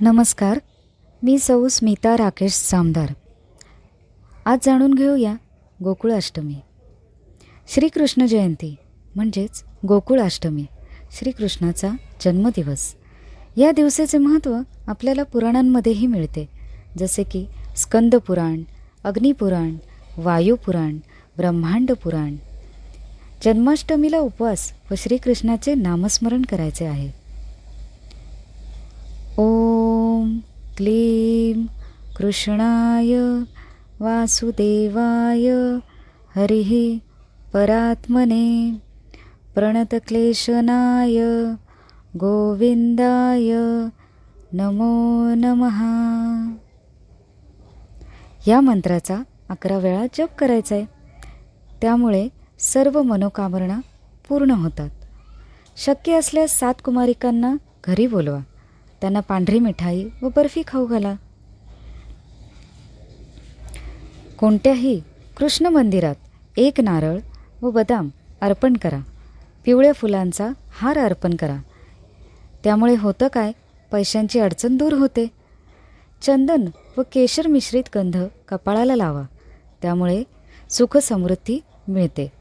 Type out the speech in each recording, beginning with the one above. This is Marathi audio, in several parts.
नमस्कार मी सौ स्मिता राकेश सामदार. आज जाणून घेऊया गोकुळाष्टमी श्रीकृष्ण जयंती म्हणजेच गोकुळाष्टमी श्रीकृष्णाचा जन्मदिवस. या दिवसाचे महत्त्व आपल्याला पुराणांमध्येही मिळते जसे की स्कंदपुराण अग्निपुराण वायुपुराण ब्रह्मांड पुराण. जन्माष्टमीला उपवास व श्रीकृष्णाचे नामस्मरण करायचे आहे. ओ क्लीं कृष्णाय वासुदेवाय हरिः परात्मने प्रणतक्लेशनाय गोविंदाय नमो नमः. या मंत्राचा अकरा वेळा जप करायचा आहे त्यामुळे सर्व मनोकामना पूर्ण होतात. शक्य असल्यास सात कुमारिकांना घरी बोलवा. त्यांना पांढरी मिठाई व बर्फी खाऊ घाला. कोणत्याही कृष्ण मंदिरात एक नारळ व बदाम अर्पण करा. पिवळ्या फुलांचा हार अर्पण करा. त्यामुळे होतं काय? पैशांची अडचण दूर होते. चंदन व केशर मिश्रित गंध कपाळाला लावा. त्यामुळे सुख समृद्धी मिळते.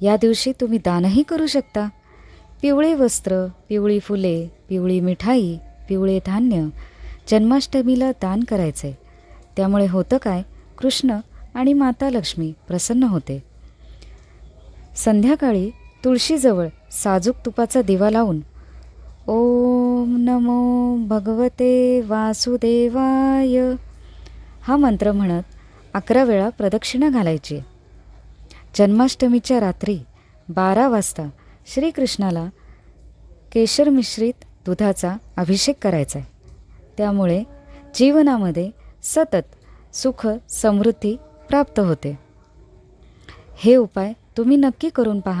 या दिवशी तुम्ही दानही करू शकता. पिवळे वस्त्र पिवळी फुले पिवळी मिठाई पिवळे धान्य जन्माष्टमीला दान करायचे. त्यामुळे होतं काय? कृष्ण आणि माता लक्ष्मी प्रसन्न होते. संध्याकाळी तुळशीजवळ साजूक तुपाचा दिवा लावून ओम नमो भगवते वासुदेवाय हा मंत्र म्हणत अकरा वेळा प्रदक्षिणा घालायची. जन्माष्टमीच्या रात्री बारा वाजता श्रीकृष्णाला केशर मिश्रित दुधाचा अभिषेक करायचा आहे. त्यामुळे जीवनामध्ये सतत सुख समृद्धी प्राप्त होते. हे उपाय तुम्ही नक्की करून पहा.